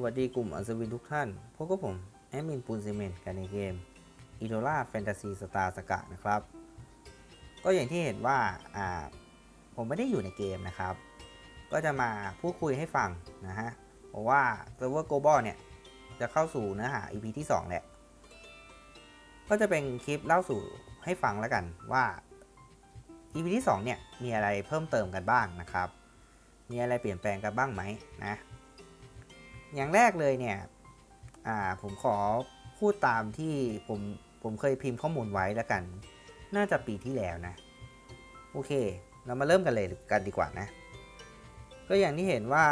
วัสดีกลุ่มอัศวินทุกท่าน พบกับผม แอดมินปูนซีเมนต์กันในเกมอีโ o ล่าแฟนตาซีสตาร์สกะนะครับ ก็อย่างที่เห็นว่าอ่า ผมไม่ได้อยู่ในเกมนะครับ ก็จะมาพูดคุยให้ฟังนะฮะ เพราะว่าเซิร์ฟเวอร์โกลบอลเนี่ย จะเข้าสู่เนื้อหา EP ที่ 2 แหละ ก็จะเป็นคลิปเล่าสู่ให้ฟังแล้วกันว่า EP ที่ 2 เนี่ย มีอะไรเพิ่มเติมกันบ้างนะครับ มีอะไรเปลี่ยนแปลงกันบ้างไหมนะ อย่างแรกเลยเนี่ยอ่าผมขอพูดตามที่ผมผมเคยพิมพ์ข้อมูลไว้แล้วกัน น่าจะปีที่แล้วนะ โอเค เรามาเริ่มกันเลยกันดีกว่านะ ก็อย่างที่เห็นว่า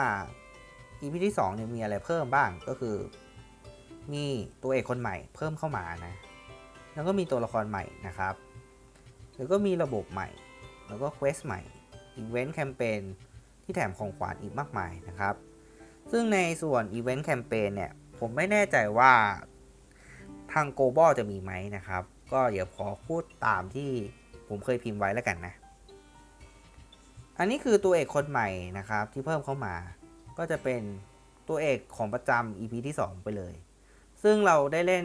EP ที่2เนี่ยมีอะไรเพิ่มบ้างก็คือ มีตัวเอกคนใหม่เพิ่มเข้ามานะ แล้วก็มีตัวละครใหม่นะครับ แล้วก็มีระบบใหม่ แล้วก็เควสใหม่อีเวนต์แคมเปญที่แถมของขวัญอีกมากมายนะครับ ซึ่งในส่วนอีเวนต์แคมเปญเนี่ย ผมไม่แน่ใจว่าทางโกลบอลจะมีไหมนะครับ ก็เดี๋ยวขอพูดตามที่ผมเคยพิมพ์ไว้แล้วกันนะ อันนี้คือตัวเอกคนใหม่นะครับที่เพิ่มเข้ามา ก็จะเป็นตัวเอกของประจำ EP ที่ 2 ไปเลย ซึ่งเราได้เล่น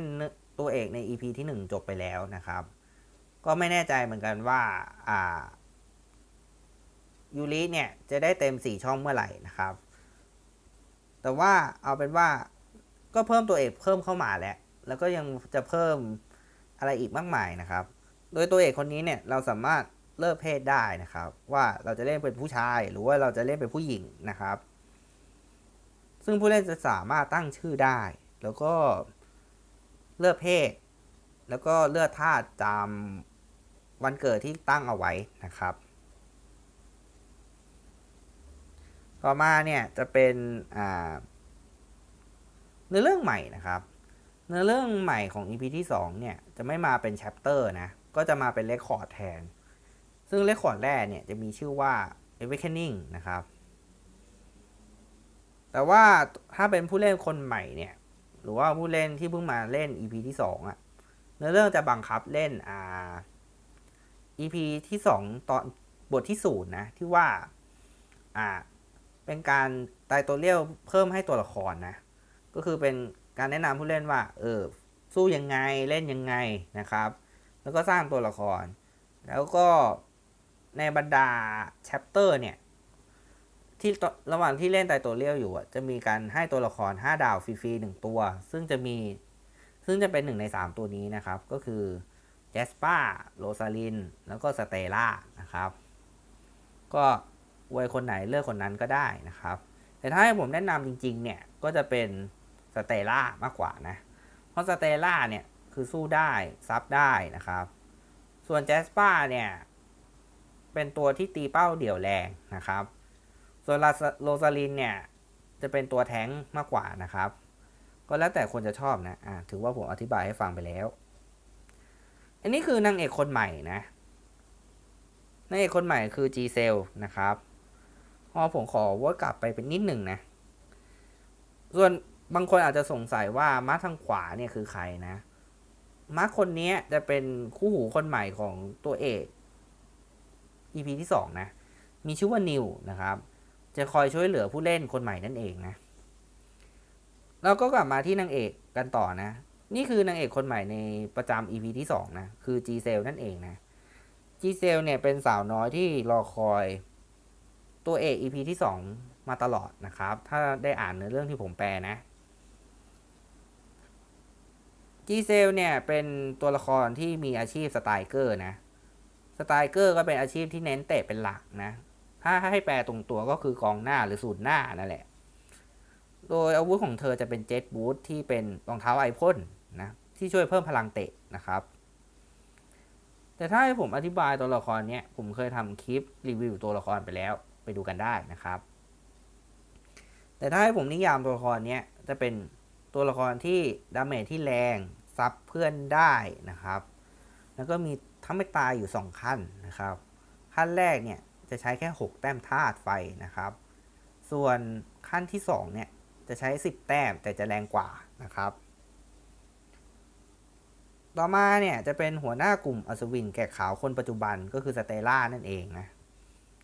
ตัวเอกใน EP ที่ 1 จบไปแล้วนะครับ ก็ไม่แน่ใจเหมือนกันว่าอ่ายูริเนี่ย จะได้เต็ม 4 ช่องเมื่อไหร่นะครับ แต่ว่าเอาเป็นว่าก็เพิ่มตัวเอกเพิ่มเข้ามาแล้ว แล้วก็ยังจะเพิ่มอะไรอีกมากมายนะครับ โดยตัวเอกคนนี้เนี่ยเราสามารถเลือกเพศได้นะครับ ว่าเราจะเล่นเป็นผู้ชาย หรือว่าเราจะเล่นเป็นผู้หญิงนะครับ ซึ่งผู้เล่นจะสามารถตั้งชื่อได้ แล้วก็เลือกเพศ แล้วก็เลือกธาตุตามวันเกิดที่ตั้งเอาไว้นะครับ ต่อมาเนี่ยจะเป็นเนื้อเรื่องใหม่นะครับ เนื้อเรื่องใหม่ของ EP ที่2เนี่ยจะไม่มาเป็น chapter นะ ก็จะมาเป็นเรคคอร์ดแทน ซึ่งเรคคอร์ดแรกเนี่ยจะมีชื่อว่า Awakening นะครับ แต่ว่าถ้าเป็นผู้เล่นคนใหม่เนี่ย หรือว่าผู้เล่นที่เพิ่งมาเล่น EP ที่2อะ่ะเนื้อเรื่องจะบังคับเล่นอ่า EP ที่ 2 ตอนบทที่ศูนย์นะ ที่ว่า อ่า เป็นการไตตัวเรียวเพิ่มให้ตัวละครนะ ก็คือเป็นการแนะนำผู้เล่นว่า เออ สู้ยังไง เล่นยังไงนะครับ แล้วก็สร้างตัวละคร แล้วก็ในบรรดาแชปเตอร์เนี่ย ที่ตระหว่างที่เล่นไตตัวเรียวอยู่จะมีการให้ตัวละคร 5 ดาวฟรีๆหนึ่งตัว ซึ่งจะมี ซึ่งจะเป็นหนึ่งใน 3 ตัวนี้นะครับ ก็คือแจสปาโรซาลิน แล้วก็สเตล่านะครับ ก็ อวยคนไหนเลือกคนนั้นก็ได้นะครับ แต่ถ้าให้ผมแนะนำจริง ๆ เนี่ย ก็จะเป็นสเตล่ามากกว่านะ เพราะสเตล่าเนี่ย คือสู้ได้ ซับได้นะครับ ส่วนแจสปาเนี่ย เป็นตัวที่ตีเป้าเดี่ยวแรงนะครับ ส่วนโรซาลินเนี่ย จะเป็นตัวแท้งมากกว่านะครับ ก็แล้วแต่คนจะชอบนะอ่าถือว่าผมอธิบายให้ฟังไปแล้ว อันนี้คือนางเอกคนใหม่นะนางเอกคนใหม่คือ G c e l นะครับ พอผมขอว่ากลับไปเป็นนิดหนึ่งนะ ส่วนบางคนอาจจะสงสัยว่าม้าทางขวาเนี่ยคือใครนะม้าคนนี้จะเป็นคู่หูคนใหม่ของตัวเอก EP ที่สองนะ มีชื่อว่านิวนะครับ จะคอยช่วยเหลือผู้เล่นคนใหม่นั่นเองนะเราก็กลับมาที่นางเอกกันต่อนะ นี่คือนางเอกคนใหม่ในประจำ EP ที่2นะ คือ G c e l นั่นเองนะ G c e l เนี่ยเป็นสาวน้อยที่รอคอย ตัวเอก EP ที่ 2 มาตลอดนะครับ ถ้าได้อ่านในเรื่องที่ผมแปลนะ G c e l เนี่ยเป็นตัวละครที่มีอาชีพสไตเกอร์นะ สไตเกอร์ก็เป็นอาชีพที่เน้นเตะเป็นหลักนะ ถ้าให้แปลตรงตัวก็คือกองหน้าหรือศูนย์หน้านั่นแหละ โดยอาวุธของเธอจะเป็นเจ็ตบูทที่เป็นรองเท้าไอพ่นนะที่ช่วยเพิ่มพลังเตะนะครับ แต่ถ้าให้ผมอธิบายตัวละครเนี้ยผมเคยทำคลิปรีวิวตัวละครไปแล้ว ไปดูกันได้นะครับ แต่ถ้าให้ผมนิยามตัวละครนี้จะเป็นตัวละครที่ดาเมจที่แรงซับเพื่อนได้นะครับ แล้วก็มีทั้งไม่ตายอยู่ 2 ขั้นนะครับ ขั้นแรกเนี่ยจะใช้แค่ 6 แต้มธาตุไฟนะครับ ส่วนขั้นที่2เนี่ยจะใช้ 10 แต้มแต่จะแรงกว่านะครับ ต่อมาเนี่ยจะเป็นหัวหน้ากลุ่มอัศวินแก่ขาวคนปัจจุบันก็คือสเตล่านั่นเองนะ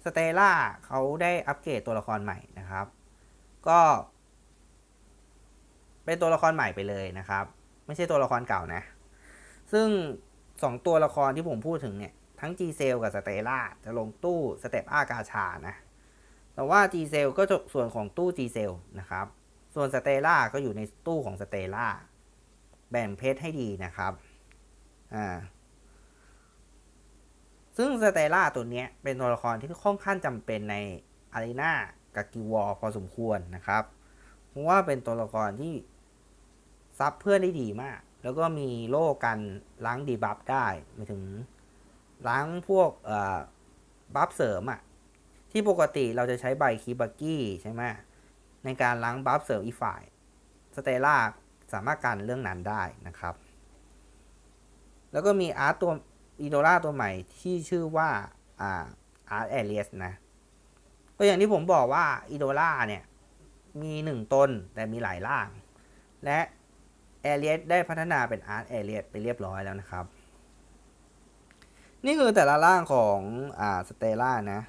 สเตล่าเขาได้อัปเกรดตัวละครใหม่นะครับ ก็ เป็นตัวละครใหม่ไปเลยนะครับ ไม่ใช่ตัวละครเก่านะ ซึ่งสองตัวละครที่ผมพูดถึงเนี่ย ทั้ง G c e l กับสเตล่าจะลงตู้สเตปอากาชานะ แต่ว่า G c e l ก็จะส่วนของตู้ G c e l นะครับ ส่วนสเตล่าก็อยู่ในตู้ของสเตล่าแบ่งเพชรให้ดีนะครับ อ่า ซึ่งสเตล่าตัวนี้เป็นตัวละครที่ค่อนข้างจำเป็นในอารีนากับกิวอพอสมควรนะครับ เพราะว่าเป็นตัวละครที่ซับเพื่อนได้ดีมาก แล้วก็มีโล่กันล้างดีบัฟได้หมายถึงล้างพวกเอ่อบัฟเสริมอะที่ปกติเราจะใช้ใบคีบักกี้ใช่ไหมในการล้างบัฟเสริมอีฝ่ายสเตล่าสามารถกันเรื่องนั้นได้นะครับ แล้วก็มีอาร์ตตัว อีโดล่าตัวใหม่ที่ชื่อว่าอ่าอาร์ตแอเรียสนะ ก็อย่างที่ผมบอกว่าอีโดล่าเนี่ย มีหนึ่งตนแต่มีหลายร่าง และแอเรียสได้พัฒนาเป็นอาร์ตแอเรียสไปเรียบร้อยแล้วนะครับ นี่คือแต่ละร่างของอ่าสเตล่านะ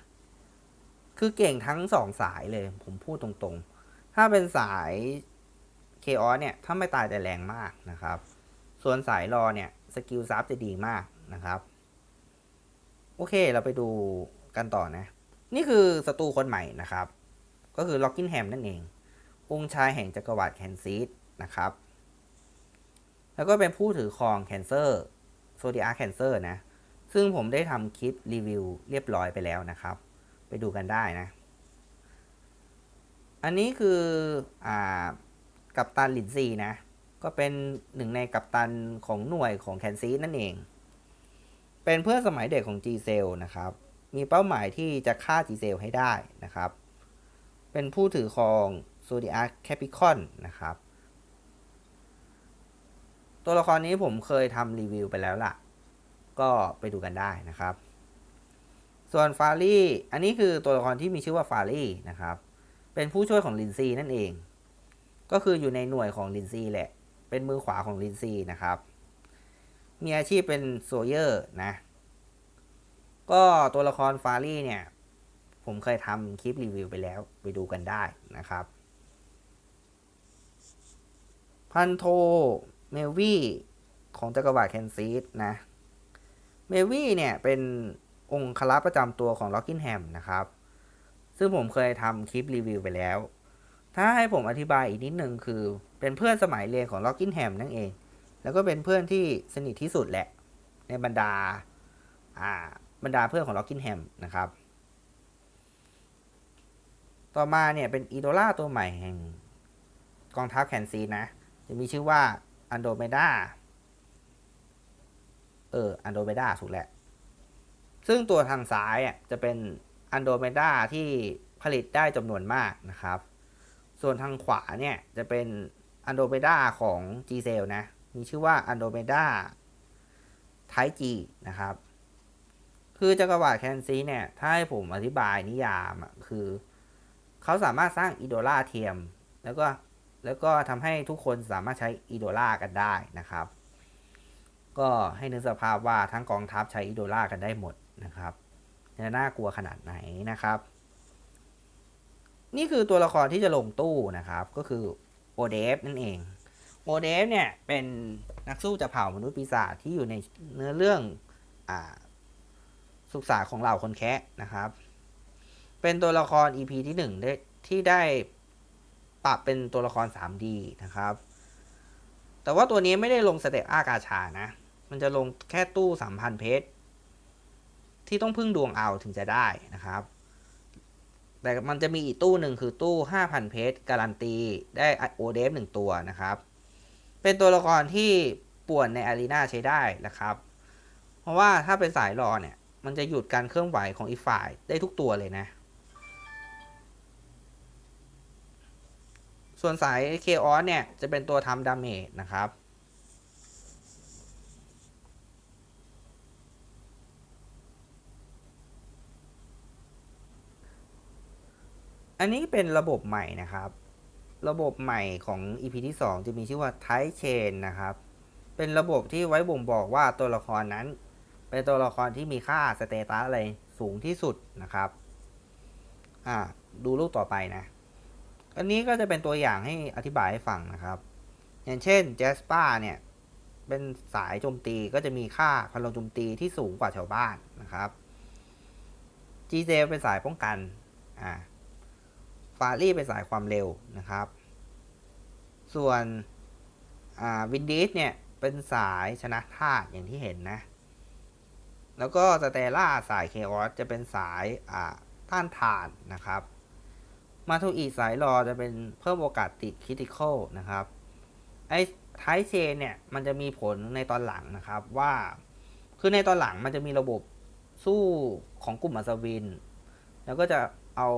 คือเก่งทั้งสองสายเลย ผมพูดตรงๆ ถ้าเป็นสายเคออสเนี่ย ถ้าไม่ตายแต่แรงมากนะครับ ส่วนสายรอเนี่ย สกิลซับจะดีมาก นะครับ โอเคเราไปดูกันต่อนะ นี่คือศัตรูคนใหม่นะครับ ก็คือล็อกกินแฮมนั่นเอง องค์ชายแห่งจักรวรรดิแคนซีดนะครับ แล้วก็เป็นผู้ถือครองแคนเซอร์โซเดียแคนเซอร์นะ ซึ่งผมได้ทำคลิปรีวิวเรียบร้อยไปแล้วนะครับ ไปดูกันได้นะ อันนี้คืออ่ากัปตันลินซีนะ ก็เป็นหนึ่งในกัปตันของหน่วยของแคนซีนั่นเอง เป็นเพื่อนสมัยเด็กของ G c e l นะครับ มีเป้าหมายที่จะฆ่า G c e l ให้ได้นะครับ เป็นผู้ถือครอง Zodiac Capricorn นะครับ ตัวละครนี้ผมเคยทำรีวิวไปแล้วล่ะ ก็ไปดูกันได้นะครับ ส่วนฟารี่อันนี้คือตัวละครที่มีชื่อว่าฟารี่นะครับ เป็นผู้ช่วยของลินซีนั่นเอง ก็คืออยู่ในหน่วยของลินซีแหละ เป็นมือขวาของลินซีนะครับ มีอาชีพเป็นโซเยอร์นะ ก็ตัวละครฟารี่เนี่ย ผมเคยทำคลิปรีวิวไปแล้วไปดูกันได้นะครับ พันโทเมลวี่ของจักรวรรดิแคนซีสนะ เมลวี่เนี่ยเป็นองค์คลักษ์ประจำตัวของล็อกกินแฮมนะครับ ซึ่งผมเคยทำคลิปรีวิวไปแล้ว ถ้าให้ผมอธิบายอีกนิดหนึ่งคือเป็นเพื่อนสมัยเรียนของล็อกกินแฮมนั่นเอง แล้วก็เป็นเพื่อนที่สนิทที่สุดแหละ ในบรรดาอ่าบรรดาเพื่อนของล็อกกินแฮมนะครับ ต่อมาเนี่ยเป็นอีโดล่าตัวใหม่แห่งกองทัพแคนซีนะ จะมีชื่อว่าอันโดเมดาเอออันโดเมดาถูกแหละ ซึ่งตัวทางซ้ายอะจะเป็นอันโดเมดาที่ผลิตได้จำนวนมากนะครับ ส่วนทางขวาเนี่ยจะเป็นอันโดเมดาของ G c e l นะ มีชื่อว่าอันโดเมดาไทจีนะครับ คือจักรวรรดิแคนซีเนี่ย ถ้าให้ผมอธิบายนิยามอะคือ เขาสามารถสร้างอีโดล่าเทียม แล้วก็แล้วก็ทำให้ทุกคนสามารถใช้อีโดล่ากันได้นะครับ ก็ให้นึกสภาพว่าทั้งกองทัพใช้อีโดล่ากันได้หมดนะครับจะน่ากลัวขนาดไหนนะครับ นี่คือตัวละครที่จะลงตู้นะครับ ก็คือโอเดฟนั่นเอง โอเดฟเนี่ยเป็นนักสู้จากเผ่ามนุษย์ปีศาจที่อยู่ในเนื้อเรื่องอสุสาของเหล่าคนแคะนะครับ เป็นตัวละคร EP ที่หนึ่งได้ที่ได้ปรับเป็นตัวละคร 3D นะครับ แต่ว่าตัวนี้ไม่ได้ลงสเตปอากาชานะ มันจะลงแค่ตู้3,000เพชรที่ต้องพึ่งดวงเอาถึงจะได้นะครับ แต่มันจะมีอีกตู้หนึ่งคือตู้ 5,000 เพชรการันตี ได้โอเดฟหนึ่งตัวนะครับ เป็นตัวละครที่ป่วนในอารีนาใช้ได้นะครับ เพราะว่าถ้าเป็นสายรอเนี่ย มันจะหยุดการเคลื่อนไหวของอีกฝ่ายได้ทุกตัวเลยนะ ส่วนสาย k ออสเนี่ย จะเป็นตัวทำดาเมจนะครับอันนี้เป็นระบบใหม่นะครับ ระบบใหม่ของ EP ที่ 2 จะมีชื่อว่า Type Chain นะครับ เป็นระบบที่ไว้บ่งบอกว่าตัวละครนั้น เป็นตัวละครที่มีค่าสเตตัสอะไรสูงที่สุดนะครับ อ่า ดูรูปต่อไปนะ อันนี้ก็จะเป็นตัวอย่างให้อธิบายให้ฟังนะครับ อย่างเช่น j a s p a เนี่ย เป็นสายโจมตีก็จะมีค่าพลังโจมตีที่สูงกว่าชาวบ้านนะครับ g z เป็นสายป้องกัน อ่า ฟารี่เป็นสายความเร็วนะครับ ส่วนวินดิสเนี่ยเป็นสายชนะธาตุอย่างที่เห็นนะ แล้วก็สเตล่าสายเคออสจะเป็นสายอ่าต้านทานนะครับ มาทูอีสายรอจะเป็นเพิ่มโอกาสติดคริติคอลนะครับไอ้ไทเชนเนี่ยมันจะมีผลในตอนหลังนะครับว่าคือในตอนหลังมันจะมีระบบสู้ของกลุ่มอัศวิน แล้วก็จะ เอา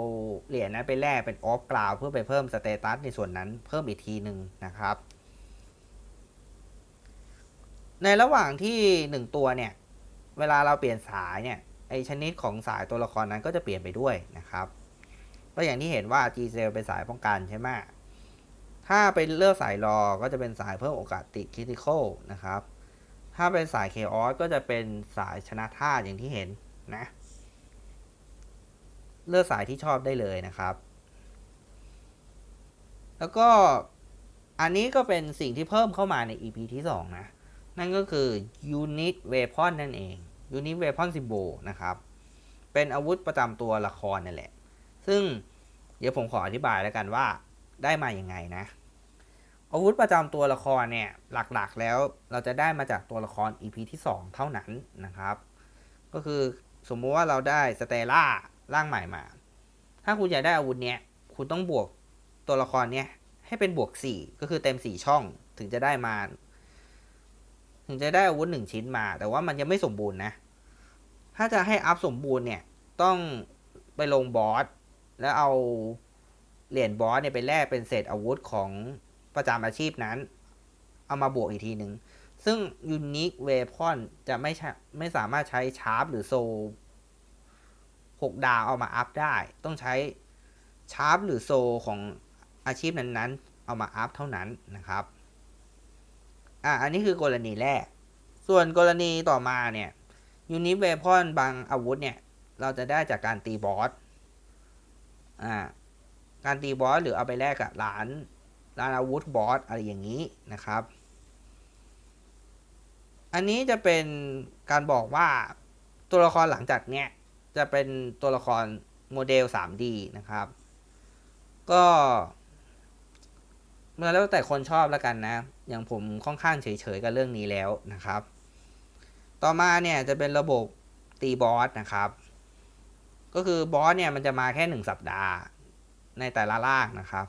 เหรียญนั้นไปแลกเป็นออฟกราวเพื่อไปเพิ่มสเตตัสในส่วนนั้นเพิ่มอีกทีหนึ่งนะครับ ในระหว่างที่หนึ่งตัวเนี่ย เวลาเราเปลี่ยนสายเนี่ยไอชนิดของสายตัวละครนั้นก็จะเปลี่ยนไปด้วยนะครับก็อย่างที่เห็นว่า G c e l เป็นสายป้องกันใช่ไหมถ้าเป็นเลือกสายรอก็จะเป็นสายเพิ่มโอกาสติดคริติคอลนะครับ ถ้าเป็นสายเคออสก็จะเป็นสายชนะท่าอย่างที่เห็นนะ เลือกสายที่ชอบได้เลยนะครับ แล้วก็อันนี้ก็เป็นสิ่งที่เพิ่มเข้ามาใน EP ที่ 2 นะ นั่นก็คือ Unit Weapon นั่นเอง Unit Weapon Symbol นะครับ เป็นอาวุธประจำตัวละครนั่นแหละ ซึ่งเดี๋ยวผมขออธิบายแล้วกันว่าได้มาอย่างไงนะ อาวุธประจำตัวละครเนี่ย หลักๆแล้วเราจะได้มาจากตัวละคร EP ที่ 2 เท่านั้นนะครับ ก็คือสมมุติว่าเราได้สเตล่า ร่างใหม่มา ถ้าคุณอยากได้อาวุธเนี้ย คุณต้องบวกตัวละครเนี้ยให้เป็นบวก4ก็คือเต็ม4ช่องถึงจะได้มา ถึงจะได้อาวุธหนึ่งชิ้นมา แต่ว่ามันยังไม่สมบูรณ์นะ ถ้าจะให้อัพสมบูรณ์เนี่ย ต้องไปลงบอสแล้วเอาเหรียญบอสเนี่ยไปแลกเป็นเศษอาวุธของประจำอาชีพนั้น เอามาบวกอีกทีหนึ่งซึ่ง Unique Weapon จะไม่ใช่ไม่สามารถใช้ชาร์ปหรือโซ หกดาวเอามาอัพได้ ต้องใช้ชาร์ปหรือโซของอาชีพนั้นๆ เอามาอัพเท่านั้นนะครับอะอันนี้คือกรณีแรก ส่วนกรณีต่อมาเนี่ย Unique Weapon บางอาวุธเนี่ย เราจะได้จากการตีบอสอ่าการตีบอสหรือเอาไปแลกกับร้านร้านอาวุธบอสอะไรอย่างนี้นะครับ อันนี้จะเป็นการบอกว่าตัวละครหลังจากเนี้ย จะเป็นตัวละครโมเดล 3D นะครับ ก็มื่อแล้วแต่คนชอบแล้วกันนะ อย่างผมค่อนข้างเฉยๆกับเรื่องนี้แล้วนะครับ ต่อมาเนี่ยจะเป็นระบบตีบอสนะครับ ก็คือบอสเนี่ยมันจะมาแค่หนึ่งสัปดาห์ในแต่ละล่างนะครับ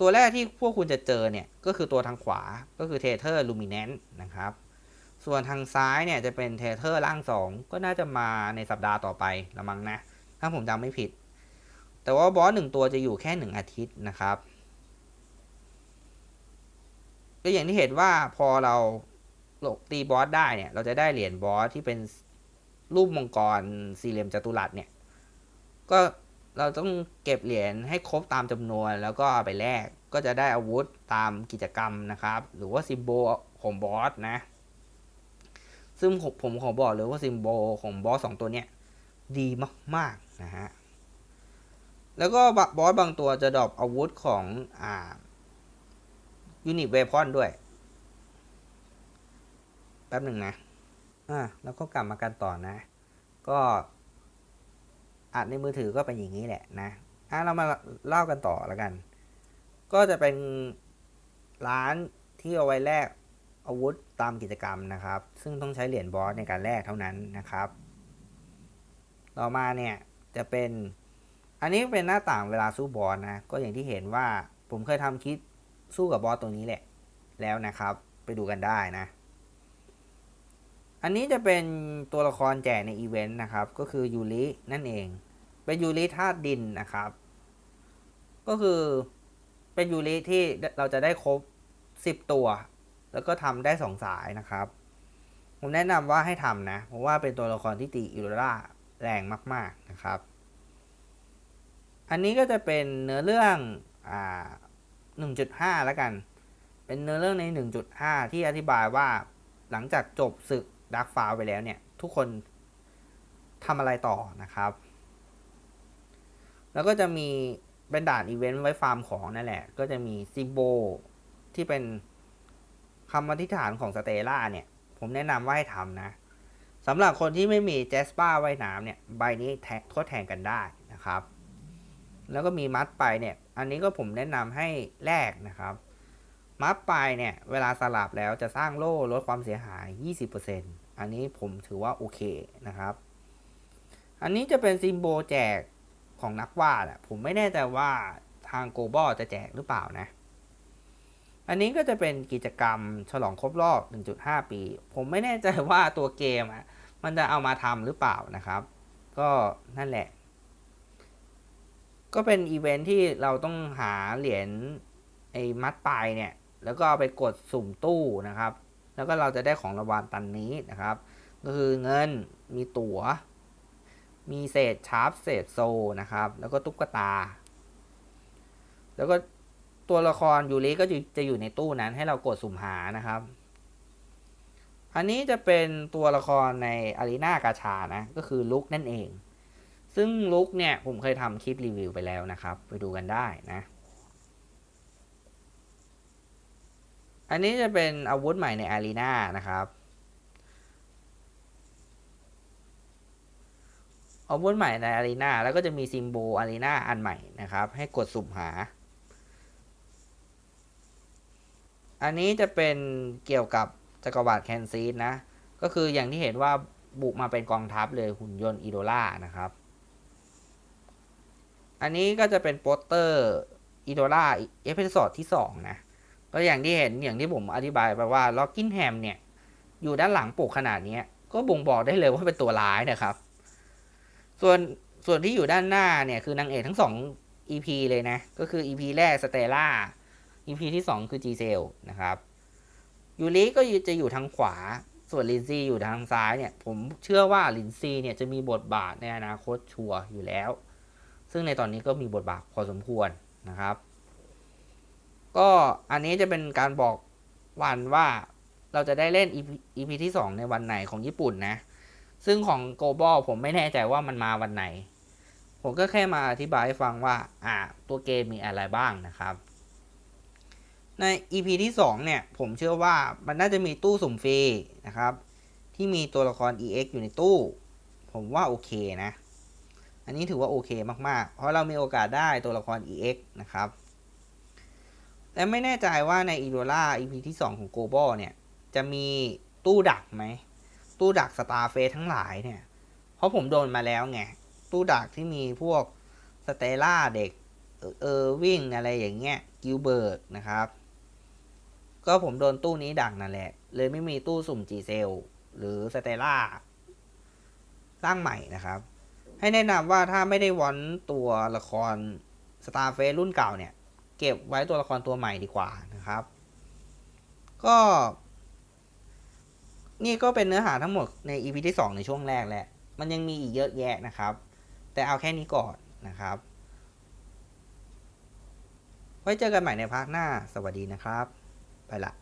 ตัวแรกที่พวกคุณจะเจอเนี่ย ก็คือตัวทางขวาก็คือเทเทอร์ลูมิเนนต์นะครับ ส่วนทางซ้ายเนี่ยจะเป็นเทเทอร์ล่างสองก็น่าจะมาในสัปดาห์ต่อไปละมั้งนะ ถ้าผมจำไม่ผิด แต่ว่าบอสหนึ่งตัวจะอยู่แค่หนึ่งอาทิตย์นะครับ ก็อย่างที่เห็นว่าพอเราตีบอสได้เนี่ย เราจะได้เหรียญบอสที่เป็นรูปมังกรสี่เหลี่ยมจัตุรัสเนี่ย ก็เราต้องเก็บเหรียญให้ครบตามจำนวนแล้วก็ไปแลกก็จะได้อาวุธตามกิจกรรมนะครับ หรือว่าซิมโบลของบอสนะ ซึ่งผมขอบอกเลยว่าซิมโบลของบอสสองตัวเนี้ยดีมากๆนะฮะ แล้วก็บอสบางตัวจะดรอปอาวุธของอ่ายูนิตเวพอนด้วย แป๊บหนึ่งนะ อ่า แล้วก็กลับมากันต่อนะ ก็อัดในมือถือก็เป็นอย่างนี้แหละนะ อะเรามาเล่ากันต่อแล้วกัน ก็จะเป็นร้านที่เอาไว้แลก อาวุธตามกิจกรรมนะครับ ซึ่งต้องใช้เหรียญบอสในการแลกเท่านั้นนะครับ ต่อมาเนี่ยจะเป็น อันนี้เป็นหน้าต่างเวลาสู้บอสนะ ก็อย่างที่เห็นว่าผมเคยทำคลิปสู้กับบอสตรงนี้แหละ แล้วนะครับ ไปดูกันได้นะ อันนี้จะเป็นตัวละครแจกในอีเวนต์นะครับ ก็คือยูรินั่นเอง เป็นยูริธาตุดินนะครับ ก็คือเป็นยูริที่เราจะได้ครบสิบตัว แล้วก็ทำได้สองสายนะครับ ผมแนะนำว่าให้ทำนะ เพราะว่าเป็นตัวละครที่ตีอิโรล่าแรงมาก ๆนะครับ อันนี้ก็จะเป็นเนื้อเรื่องอ่าหนึ่งจุดห้าแล้วกัน เป็นเนื้อเรื่องในหนึ่งจุดห้าที่อธิบายว่าหลังจากจบศึกดักฟาวไปแล้วเนี่ย ทุกคนทำอะไรต่อนะครับ แล้วก็จะมีเป็นด่านอีเวนต์ไว้ฟาร์มของนั่นแหละ ก็จะมีซิโบที่เป็น คำอธิษฐานของสเตล่าเนี่ย ผมแนะนำว่าให้ทำนะสำหรับคนที่ไม่มีแจสป้าว่ายน้ำเนี่ย ใบนี้แทนทดแทนกันได้นะครับ แล้วก็มีมัดไปเนี่ย อันนี้ก็ผมแนะนำให้แลกนะครับ มัดไปเนี่ย เวลาสลับแล้วจะสร้างโล่ลดความเสียหาย 20%อันนี้ผมถือว่าโอเคนะครับ อันนี้จะเป็นซิมโบแจกของนักวาดอะผมไม่แน่ใจว่าทางโกบอลจะแจกหรือเปล่านะ อันนี้ก็จะเป็นกิจกรรมฉลองครบรอบ 1.5 ปี ผมไม่แน่ใจว่าตัวเกมอะมันจะเอามาทำหรือเปล่านะครับ ก็นั่นแหละ ก็เป็นอีเวนท์ที่เราต้องหาเหรียญไอ้มัดปลายเนี่ย แล้วก็เอาไปกดสุ่มตู้นะครับ แล้วก็เราจะได้ของรางวัลตันนี้นะครับ ก็คือเงินมีตัว๋ว มีเศษชาร์ปเศษโซนะครับ แล้วก็ตุ๊กตา แล้วก็ ตัวละครยูริก็จะอยู่ในตู้นั้นให้เรากดสุ่มหานะครับ อันนี้จะเป็นตัวละครในอารีนากาชานะ ก็คือลุกนั่นเอง ซึ่งลุกเนี่ยผมเคยทำคลิปรีวิวไปแล้วนะครับ ไปดูกันได้นะ อันนี้จะเป็นอาวุธใหม่ในอารีนานะครับอาวุธใหม่ในอารีนาแล้วก็จะมีซิมโบอารีนาอันใหม่นะครับ ให้กดสุ่มหา อันนี้จะเป็นเกี่ยวกับจักรวรรดิแคนซีนนะ ก็คืออย่างที่เห็นว่าบุกมาเป็นกองทัพเลยหุ่นยนต์อีโดล่านะครับ อันนี้ก็จะเป็นโปสเตอร์อีโดล่าเอพิโซดที่2นะ ก็อย่างที่เห็นอย่างที่ผมอธิบายไปว่าล็อกกินแฮมเนี่ย อยู่ด้านหลังปกขนาดนี้ก็บ่งบอกได้เลยว่าเป็นตัวร้ายนะครับ ส่วนส่วนที่อยู่ด้านหน้าเนี่ยคือนางเอกทั้งสอง EP เลยนะ ก็คือ EP แรกสเตล่า EP ที่ 2 คือจีเซลนะครับยูริก็จะอยู่ทางขวาส่วนลินซีอยู่ทางซ้ายเนี่ย ผมเชื่อว่าลินซีเนี่ยจะมีบทบาทในอนาคตชัวร์อยู่แล้ว ซึ่งในตอนนี้ก็มีบทบาทพอสมควรนะครับ ก็อันนี้จะเป็นการบอกวันว่าเราจะได้เล่น EP, EP ที่ 2 ในวันไหนของญี่ปุ่นนะ ซึ่งของโกลบอลผมไม่แน่ใจว่ามันมาวันไหน ผมก็แค่มาอธิบายให้ฟังว่า อ่า ตัวเกมมีอะไรบ้างนะครับ ใน EP ที่ 2 เนี่ย ผมเชื่อว่ามันน่าจะมีตู้สุ่มฟรีนะครับ ที่มีตัวละคร EX อยู่ในตู้ ผมว่าโอเคนะ อันนี้ถือว่าโอเคมากๆ เพราะเรามีโอกาสได้ตัวละคร EX นะครับ แต่ไม่แน่ใจว่าในอีโดล่า EP ที่ 2 ของโกลบอลเนี่ย จะมีตู้ดักไหม ตู้ดักสตาร์เฟสทั้งหลายเนี่ย เพราะผมโดนมาแล้วไง ตู้ดักที่มีพวกสเตล่าเด็กเออวิ่งอะไรอย่างเงี้ยกิลเบิร์ตนะครับ ก็ผมโดนตู้นี้ดักนั่นแหละ เลยไม่มีตู้สุ่มจีเซลหรือสเตล่าสร้างใหม่นะครับ ให้แนะนำว่าถ้าไม่ได้วอนตัวละครสตาร์เฟสรุ่นเก่าเนี่ย เก็บไว้ตัวละครตัวใหม่ดีกว่านะครับ ก็ นี่ก็เป็นเนื้อหาทั้งหมดใน EP ที่ 2 ในช่วงแรกแหละ มันยังมีอีกเยอะแยะนะครับ แต่เอาแค่นี้ก่อนนะครับ ไว้เจอกันใหม่ในภาคหน้า สวัสดีนะครับ ไปละ